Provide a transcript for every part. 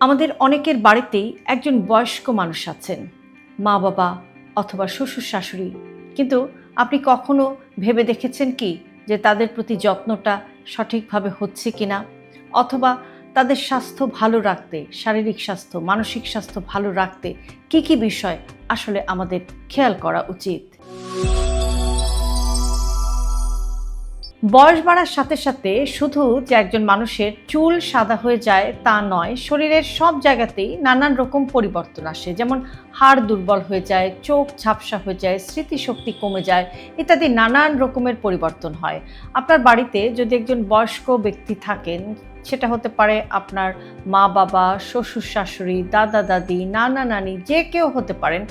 আমাদের অনেকের বাড়িতেই একজন বয়স্ক মানুষ আছেন। মা বাবা অথবা শ্বশুর শাশুড়ি। কিন্তু আপনি কখনো ভেবে দেখেছেন কি যে তাদের প্রতি যত্নটা সঠিকভাবে হচ্ছে কি না অথবা তাদের স্বাস্থ্য ভালো রাখতে, শারীরিক স্বাস্থ্য, মানসিক স্বাস্থ্য ভালো রাখতে কি কি বিষয় আসলে আমাদের খেয়াল করা উচিত? বয়স বাড়ার সাথে সাথে শুধু যে একজন মানুষের চুল সাদা হয়ে যায় তা নয়, শরীরের সব জায়গাতেই নানান রকম পরিবর্তন আসে। যেমন হাড় দুর্বল হয়ে যায়, চোখ ঝাপসা হয়ে যায়, স্মৃতিশক্তি কমে যায়, ইত্যাদি নানান রকমের পরিবর্তন হয়। আপনার বাড়িতে যদি একজন বয়স্ক ব্যক্তি থাকেন, সেটা হতে পারে আপনার মা বাবা শ্বশুর শাশুড়ি দাদা দাদি নানা নানি যে কেউ হতে পারেন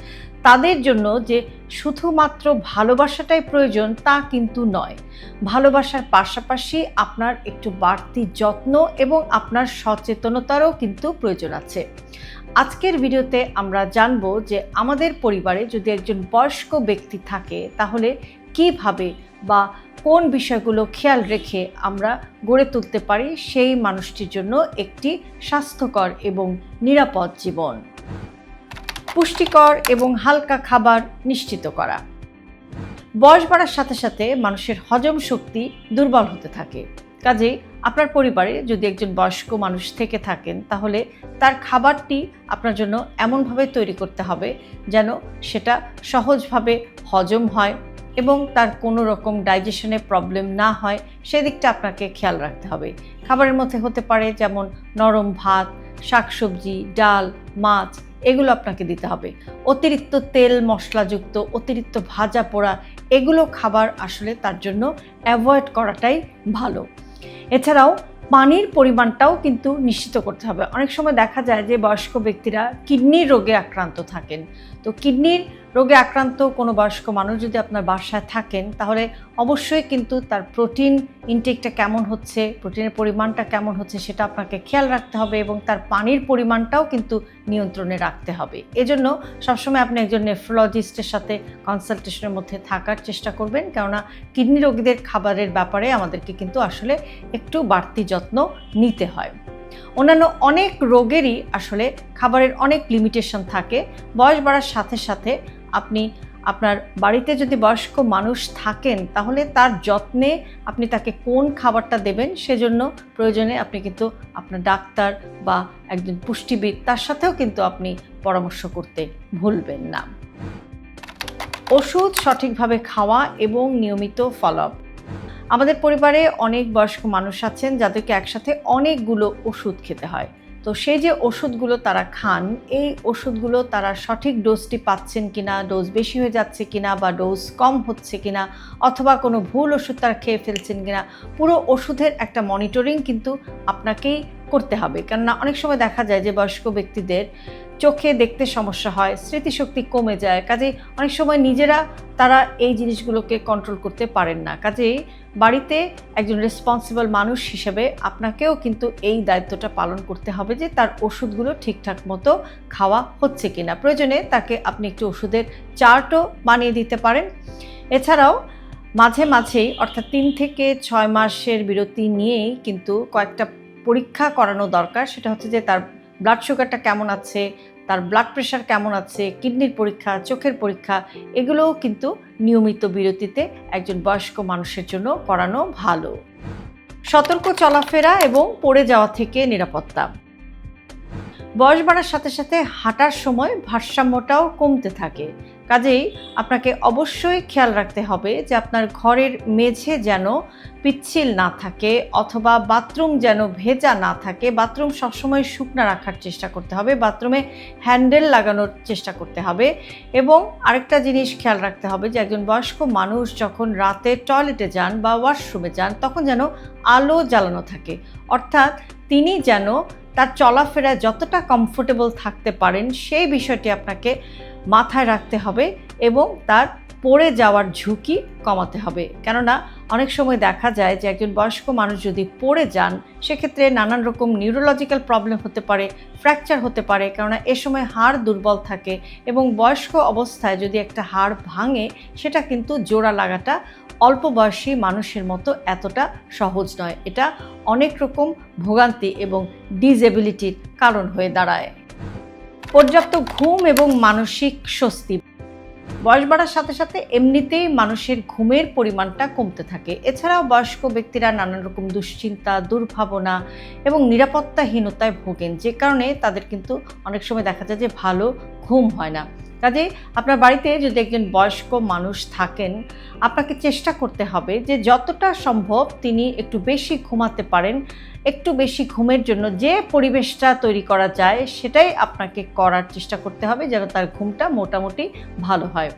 তাদের জন্য যে শুধুমাত্র ভালোবাসাটাই প্রয়োজন তা কিন্তু নয়। ভালোবাসার পাশাপাশি আপনার একটু বাড়তি যত্ন এবং আপনার সচেতনতারও কিন্তু প্রয়োজন আছে। আজকের ভিডিওতে আমরা জানব যে আমাদের পরিবারে যদি একজন বয়স্ক ব্যক্তি থাকে, তাহলে কীভাবে বা কোন বিষয়গুলো খেয়াল রেখে আমরা গড়ে তুলতে পারি সেই মানুষটির জন্য একটি স্বাস্থ্যকর এবং নিরাপদ জীবন। পুষ্টিকর এবং হালকা খাবার নিশ্চিত করা। বয়স বাড়ার সাথে সাথে মানুষের হজম শক্তি দুর্বল হতে থাকে। কাজেই আপনার পরিবারে যদি একজন বয়স্ক মানুষ থেকে থাকেন, তাহলে তার খাবারটি আপনার জন্য এমনভাবে তৈরি করতে হবে যেন সেটা সহজভাবে হজম হয় এবং তার কোনো রকম ডাইজেশনে প্রবলেম না হয়, সেদিকটা আপনাকে খেয়াল রাখতে হবে। খাবারের মধ্যে হতে পারে যেমন নরম ভাত, শাকসবজি, ডাল, মাছ এগুলো আপনাকে দিতে হবে। অতিরিক্ত তেল, মশলাযুক্ত, অতিরিক্ত ভাজা পোড়া, এগুলো খাবার আসলে তার জন্য অ্যাভয়েড করাটাই ভালো। এছাড়াও পানির পরিমাণটাও কিন্তু নিশ্চিত করতে হবে। অনেক সময় দেখা যায় যে বয়স্ক ব্যক্তিরা কিডনির রোগে আক্রান্ত থাকেন। তো কিডনির রোগে আক্রান্ত কোনো বয়স্ক মানুষ যদি আপনার বাসায় থাকেন, তাহলে অবশ্যই কিন্তু তার প্রোটিন ইনটেকটা কেমন হচ্ছে, প্রোটিনের পরিমাণটা কেমন হচ্ছে সেটা আপনাকে খেয়াল রাখতে হবে এবং তার পানির পরিমাণটাও কিন্তু নিয়ন্ত্রণে রাখতে হবে। এজন্য সবসময় আপনি একজন নেফ্রোলজিস্টের সাথে কনসালটেশনের মধ্যে থাকার চেষ্টা করবেন, কেননা কিডনি রোগীদের খাবারের ব্যাপারে আমাদেরকে কিন্তু আসলে একটু বাড়তি যত্ন নিতে হয়। অন্যান্য অনেক রোগেরই আসলে খাবারের অনেক লিমিটেশন থাকে, বয়স বাড়ার সাথে সাথে আপনি আপনার বাড়িতে যদি বয়স্ক মানুষ থাকেন, তাহলে তার যত্নে আপনি তাকে কোন খাবারটা দেবেন সেজন্য প্রয়োজনে আপনি কিন্তু আপনার ডাক্তার বা একজন পুষ্টিবিদ তার সাথেও কিন্তু আপনি পরামর্শ করতে ভুলবেন না। ওষুধ সঠিকভাবে খাওয়া এবং নিয়মিত ফলো আপ আমাদের পরিবারে অনেক বয়স্ক মানুষ আছেন যাদেরকে একসাথে অনেকগুলো ওষুধ খেতে হয়। তো সেই যে ওষুধগুলো তারা খান, এই ওষুধগুলো তারা সঠিক ডোজটি পাচ্ছেন কিনা ডোজ বেশি হয়ে যাচ্ছে কিনা বা ডোজ কম হচ্ছে কিনা, অথবা কোনো ভুল ওষুধ তারা খেয়ে ফেলছেন কিনা, পুরো ওষুধের একটা মনিটরিং কিন্তু আপনাকেই করতে হবে। কেননা অনেক সময় দেখা যায় যে বয়স্ক ব্যক্তিদের চোখে দেখতে সমস্যা হয়, স্মৃতিশক্তি কমে যায়, কাজে অনেক সময় নিজেরা তারা এই জিনিসগুলোকে কন্ট্রোল করতে পারেন না। কাজেই বাড়িতে একজন রেসপন্সিবল মানুষ হিসেবে আপনাকেও কিন্তু এই দায়িত্বটা পালন করতে হবে যে তার ওষুধগুলো ঠিকঠাক মতো খাওয়া হচ্ছে কিনা। প্রয়োজনে তাকে আপনি একটু ওষুধের চার্টও বানিয়ে দিতে পারেন। এছাড়াও মাঝে মাঝেই অর্থাৎ তিন থেকে ছয় মাসের বিরতি নিয়েই কিন্তু কয়েকটা পরীক্ষা করানো দরকার, সেটা হচ্ছে যে তার ব্লাড সুগারটা কেমন আছে, তার ব্লাড প্রেশার কেমন আছে কিডনির পরীক্ষা, চোখের পরীক্ষা, এগুলোও কিন্তু নিয়মিত বিরতিতে একজন বয়স্ক মানুষের জন্য করানো ভালো। সতর্ক চলাফেরা এবং পড়ে যাওয়া থেকে নিরাপত্তা। বয়স বাড়ার সাথে সাথে হাঁটার সময় ভারসাম্যটাও কমতে থাকে। কাজেই আপনাকে অবশ্যই খেয়াল রাখতে হবে যে আপনার ঘরের মেঝে যেন পিচ্ছিল না থাকে অথবা বাথরুম যেন ভেজা না থাকে। বাথরুম সবসময় শুকনা রাখার চেষ্টা করতে হবে, বাথরুমে হ্যান্ডেল লাগানোর চেষ্টা করতে হবে এবং আরেকটা জিনিস খেয়াল রাখতে হবে যে একজন বয়স্ক মানুষ যখন রাতে টয়লেটে যান বা ওয়াশরুমে যান তখন যেন আলো জ্বালানো থাকে। অর্থাৎ তিনি যেন তার চলাফেরায় যতটা কমফোর্টেবল থাকতে পারেন সেই বিষয়টি আপনাকে মাথায় রাখতে হবে এবং তার পড়ে যাওয়ার ঝুঁকি কমাতে হবে। কেননা অনেক সময় দেখা যায় যে একজন বয়স্ক মানুষ যদি পড়ে যান, সেক্ষেত্রে নানান রকম নিউরোলজিক্যাল প্রবলেম হতে পারে ফ্র্যাকচার হতে পারে, কেননা এ সময় হাড় দুর্বল থাকে এবং বয়স্ক অবস্থায় যদি একটা হাড় ভাঙে, সেটা কিন্তু জোড়া লাগাটা অল্প বয়সী মানুষের মতো এতটা সহজ নয়। এটা অনেক রকম ভোগান্তি এবং ডিজেবিলিটির কারণ হয়ে দাঁড়ায়। পর্যাপ্ত ঘুম এবং মানসিক স্বস্তি। বয়স বাড়ার সাথে সাথে এমনিতেই মানুষের ঘুমের পরিমাণটা কমতে থাকে। এছাড়াও বয়স্ক ব্যক্তিরা নানান রকম দুশ্চিন্তা, দুর্ভাবনা এবং নিরাপত্তাহীনতায় ভোগেন, যে কারণে তাদের কিন্তু অনেক সময় দেখা যায় যে ভালো ঘুম হয় না। কাজে আপনার বাড়িতে যদি একজন বয়স্ক মানুষ থাকেন, আপনাকে চেষ্টা করতে হবে যে যতটা সম্ভব তিনি একটু বেশি ঘুমাতে পারেন, একটু বেশি ঘুমের জন্য যে পরিবেশটা তৈরি করা যায় সেটাই আপনাকে করার চেষ্টা করতে হবে যেন তার ঘুমটা মোটামুটি ভালো হয়।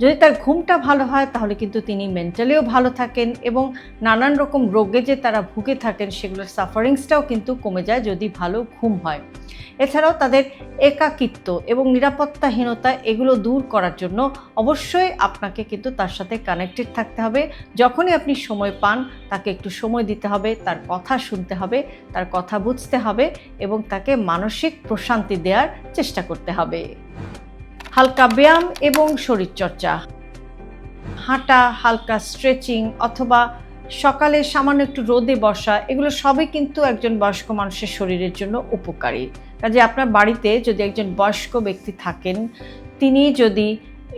যদি তার ঘুমটা ভালো হয়, তাহলে কিন্তু তিনি মেন্টালিও ভালো থাকেন এবং নানান রকম রোগে যে তারা ভুগে থাকেন, সেগুলোর সাফারিংসটাও কিন্তু কমে যায় যদি ভালো ঘুম হয়। এছাড়াও তাদের একাকিত্ব এবং নিরাপত্তাহীনতা এগুলো দূর করার জন্য অবশ্যই আপনাকে কিন্তু তার সাথে কানেক্টেড থাকতে হবে। যখনই আপনি সময় পান, তাকে একটু সময় দিতে হবে, তার কথা শুনতে হবে, তার কথা বুঝতে হবে এবং তাকে মানসিক প্রশান্তি দেওয়ার চেষ্টা করতে হবে। হালকা ব্যায়াম এবং শরীরচর্চা। হাঁটা, হালকা স্ট্রেচিং অথবা সকালে সামান্য একটু রোদে বসা, এগুলো সবই কিন্তু একজন বয়স্ক মানুষের শরীরের জন্য উপকারী। কাজে আপনার বাড়িতে যদি একজন বয়স্ক ব্যক্তি থাকেন, তিনি যদি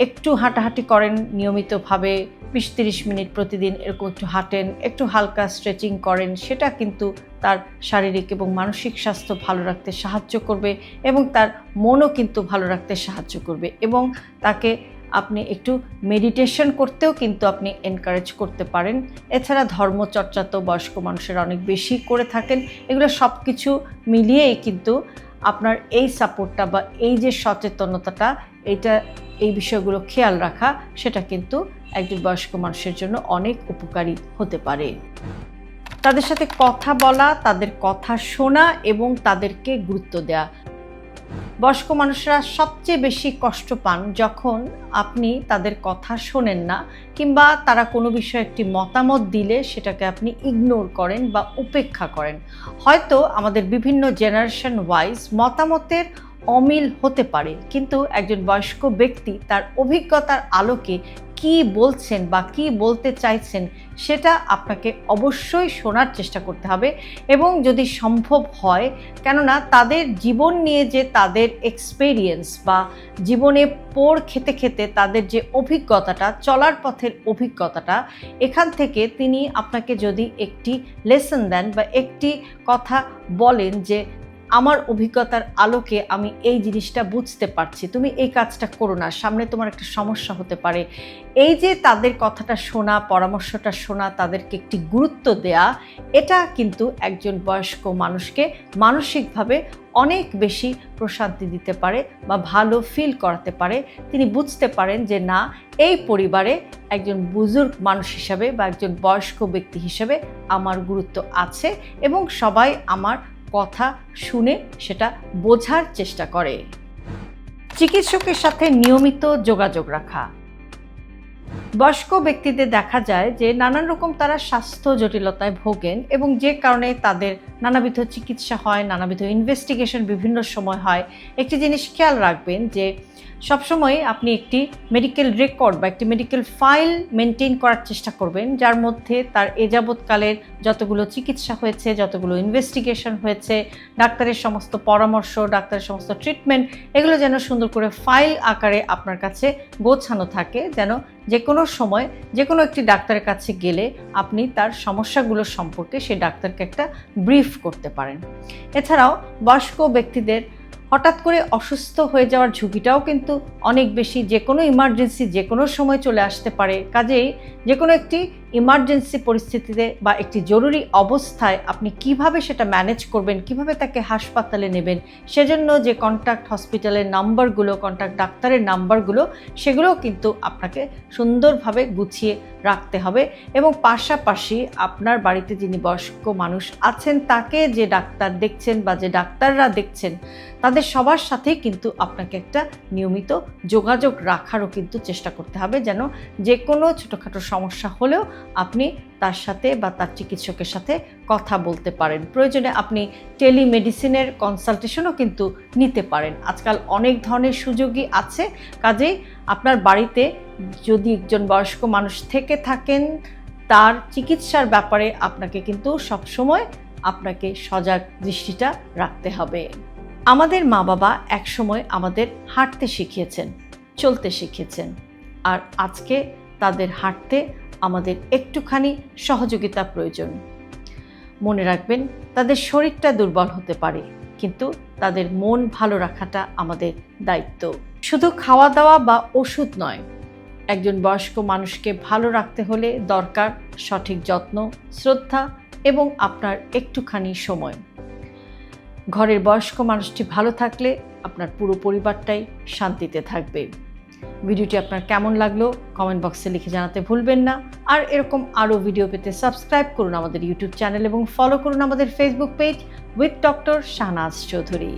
একটু হাঁটাহাঁটি করেন নিয়মিতভাবে, বিশ তিরিশ মিনিট প্রতিদিন এরকম একটু হাঁটেন, একটু হালকা স্ট্রেচিং করেন, সেটা কিন্তু তার শারীরিক এবং মানসিক স্বাস্থ্য ভালো রাখতে সাহায্য করবে এবং তার মনও কিন্তু ভালো রাখতে সাহায্য করবে এবং তাকে আপনি একটু মেডিটেশন করতেও কিন্তু আপনি এনকারেজ করতে পারেন। এছাড়া ধর্মচর্চা তো বয়স্ক মানুষের অনেক বেশি করে থাকেন। এগুলো সব কিছু মিলিয়েই কিন্তু আপনার এই সাপোর্টটা বা এই যে সচেতনতাটা এটা এই বিষয়গুলো খেয়াল রাখা, সেটা কিন্তু একজন বয়স্ক মানুষের জন্য অনেক উপকারী হতে পারে। তাদের সাথে কথা বলা, তাদের কথা শোনা এবং তাদেরকে গুরুত্ব দেওয়া বয়স্ক মানুষরা সবচেয়ে বেশি কষ্ট পান যখন আপনি তাদের কথা শোনেন না কিংবা তারা কোনো বিষয়ে একটি মতামত দিলে সেটাকে আপনি ইগনোর করেন বা উপেক্ষা করেন। হয়তো আমাদের বিভিন্ন জেনারেশন ওয়াইজ মতামতের অমিল হতে পারে, কিন্তু একজন বয়স্ক ব্যক্তি তার অভিজ্ঞতার আলোকে কি বলছেন বা কি বলতে চাইছেন সেটা আপনাকে অবশ্যই শোনার চেষ্টা করতে হবে এবং যদি সম্ভব হয়, কেননা তাদের জীবন নিয়ে যে তাদের এক্সপেরিয়েন্স বা জীবনে পোড় খেতে খেতে তাদের যে অভিজ্ঞতাটা, চলার পথের অভিজ্ঞতাটা, এখান থেকে তিনি আপনাকে যদি একটি লেসন দেন বা একটি কথা বলেন যে আমার অভিজ্ঞতার আলোকে আমি এই জিনিসটা বুঝতে পারছি। তুমি এই কাজটা করো না। সামনে তোমার একটা সমস্যা হতে পারে। এই যে তাদের কথাটা শোনা, পরামর্শটা শোনা, তাদেরকে একটি গুরুত্ব দেয়া, এটা কিন্তু একজন বয়স্ক মানুষকে মানসিকভাবে অনেক বেশি প্রশান্তি দিতে পারে বা ভালো ফিল করাতে পারে। তিনি বুঝতে পারেন যে না, এই পরিবারে একজন বুজুর্গ মানুষ হিসাবে বা একজন বয়স্ক ব্যক্তি হিসেবে আমার গুরুত্ব আছে এবং সবাই আমার কথা শুনে সেটা বোঝার চেষ্টা করে। চিকিৎসকের সাথে নিয়মিত যোগাযোগ রাখা। বয়স্ক ব্যক্তিদের দেখা যায় যে নানান রকম তারা স্বাস্থ্য জটিলতায় ভোগেন এবং যে কারণে তাদের নানাবিধ চিকিৎসা হয়, নানাবিধ ইনভেস্টিগেশন বিভিন্ন সময় হয়। একটি জিনিস খেয়াল রাখবেন যে সবসময় আপনি একটি মেডিকেল রেকর্ড বা একটি মেডিকেল ফাইল মেনটেন করার চেষ্টা করবেন, যার মধ্যে তার এ যাবৎকালের যতগুলো চিকিৎসা হয়েছে, যতগুলো ইনভেস্টিগেশন হয়েছে, ডাক্তারের সমস্ত পরামর্শ, ডাক্তারের সমস্ত ট্রিটমেন্ট এগুলো যেন সুন্দর করে ফাইল আকারে আপনার কাছে গোছানো থাকে, যেন যে কোনো সময় যে কোনো একটি ডাক্তারের কাছে গেলে আপনি তার সমস্যাগুলো সম্পর্কে সেই ডাক্তারকে একটা ব্রিফ করতে পারেন। এছাড়াও বয়স্ক ব্যক্তিদের হঠাৎ করে অসুস্থ হয়ে যাওয়ার ঝুঁকিটাও কিন্তু অনেক বেশি। যে কোনো ইমার্জেন্সি যে কোনো সময় চলে আসতে পারে। কাজেই যে কোনো একটি ইমার্জেন্সি পরিস্থিতিতে বা একটি জরুরি অবস্থায় আপনি কীভাবে সেটা ম্যানেজ করবেন, কীভাবে তাকে হাসপাতালে নেবেন, সেজন্য যে কন্ট্যাক্ট হসপিটালের নাম্বারগুলো কন্ট্যাক্ট ডাক্তারের নাম্বারগুলো সেগুলোও কিন্তু আপনাকে সুন্দরভাবে গুছিয়ে রাখতে হবে এবং পাশাপাশি আপনার বাড়িতে যিনি বয়স্ক মানুষ আছেন, তাকে যে ডাক্তার দেখছেন বা যে ডাক্তাররা দেখছেন, তাদের সবার সাথেই কিন্তু আপনাকে একটা নিয়মিত যোগাযোগ রাখারও কিন্তু চেষ্টা করতে হবে যেন যে কোনো ছোটোখাটো সমস্যা হলেও আপনি তার সাথে বা তার চিকিৎসকের সাথে কথা বলতে পারেন। প্রয়োজনে আপনি টেলিমেডিসিনের কনসালটেশনও কিন্তু নিতে পারেন। আজকাল অনেক ধরনের সুযোগই আছে। কাজেই আপনার বাড়িতে যদি একজন বয়স্ক মানুষ থেকে থাকেন, তার চিকিৎসার ব্যাপারে আপনাকে কিন্তু সবসময় আপনাকে সজাগ দৃষ্টিটা রাখতে হবে। আমাদের মা বাবা একসময় আমাদের হাঁটতে শিখিয়েছেন, চলতে শিখিয়েছেন। আর আজকে তাদের হাঁটতে আমাদের একটুখানি সহযোগিতা প্রয়োজন। মনে রাখবেন, তাদের শরীরটা দুর্বল হতে পারে, কিন্তু তাদের মন ভালো রাখাটা আমাদের দায়িত্ব। শুধু খাওয়া দাওয়া বা ওষুধ নয়, একজন বয়স্ক মানুষকে ভালো রাখতে হলে দরকার সঠিক যত্ন, শ্রদ্ধা এবং আপনার একটুখানি সময়। ঘরের বয়স্ক মানুষটি ভালো থাকলে আপনার পুরো পরিবারটাই শান্তিতে থাকবে। ভিডিওটি আপনার কেমন লাগল কমেন্ট বক্সে লিখে জানাতে ভুলবেন না। আর এরকম আরও ভিডিও পেতে সাবস্ক্রাইব করুন আমাদের ইউটিউব চ্যানেল এবং ফলো করুন আমাদের Facebook page with doctor Shahnaz Chowdhury.